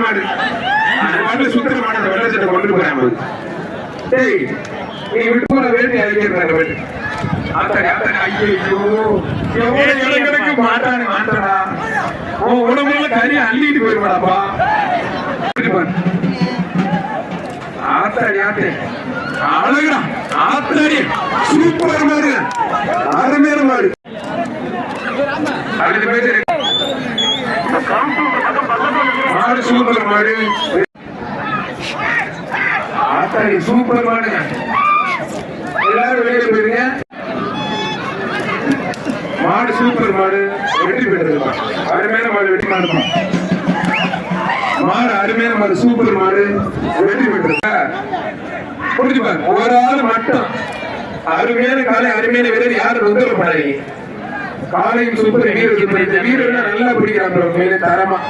மாடு. அந்த மாட்டுல சுத்துற மாடு அந்த வெள்ளை சட்டை கொண்டு போறாங்க டேய் நீ விட்டு போற வேண்டிய அறிவிக்கிறாங்க வேண்டு அத்தனை அத்தனை ஐயோ எவ்வளவு எனக்கு மாட்டானு மாட்டானா உன் உடம்புல கறி அள்ளிட்டு போயிருவாடாப்பா ஆத்தாடி ஆத்தே சூப்பர் மாடு. அருமையான மாடு. மாடு சூப்பர் மாடு. ஆத்தாடி சூப்பர் மாடு. எல்லாரும் வெளியே போயிருங்க மாடு சூப்பர் மாடு வெற்றி பெற்றிருப்பா அருமையான மாடு வெற்றி மாடுமா மாடு அருமையான மாடு சூப்பர் மாடு வெற்றி பெற்றிருக்கா புரிஞ்சுப்பாங்க ஒரு ஆள் மட்டும். அருமையான காலை அருமையான வீரர் யாரும் தொந்தரவு பண்ணாதீங்க காலையும் சூப்பர் வீரர் வீரர் நல்லா பிடிக்கிறாங்க. தரமா.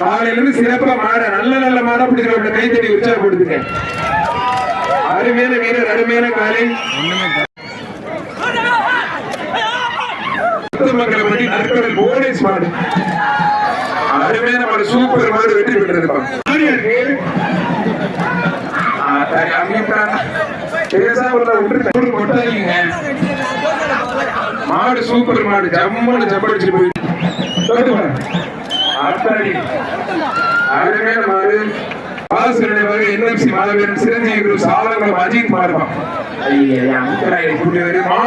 காலையில இருந்து சிறப்பா மாட நல்ல நல்ல மாட பிடிக்கிறவங்க கைத்தடி உற்சாகப்படுத்துங்க. அருமையான வீரர் அருமையான காலை. மங்கலப்பட்டி நற்கடல் போலீஸ் மாடு. அருமையான மாடு சூப்பர் மாடு வெற்றி பெற்றிருப்பாங்க மாடு சூப்பர் மாடு ஜம்முன்னு ஜப்படிச்சு போயிட்டு. ஆத்தாடி அருமையான மாடு பாசு நினைவாக என்எஃப்சி சிரஞ்சீவி குரு சாலங்குளம் அஜித் மாறுவான் ஐயா கூட்டி வருமா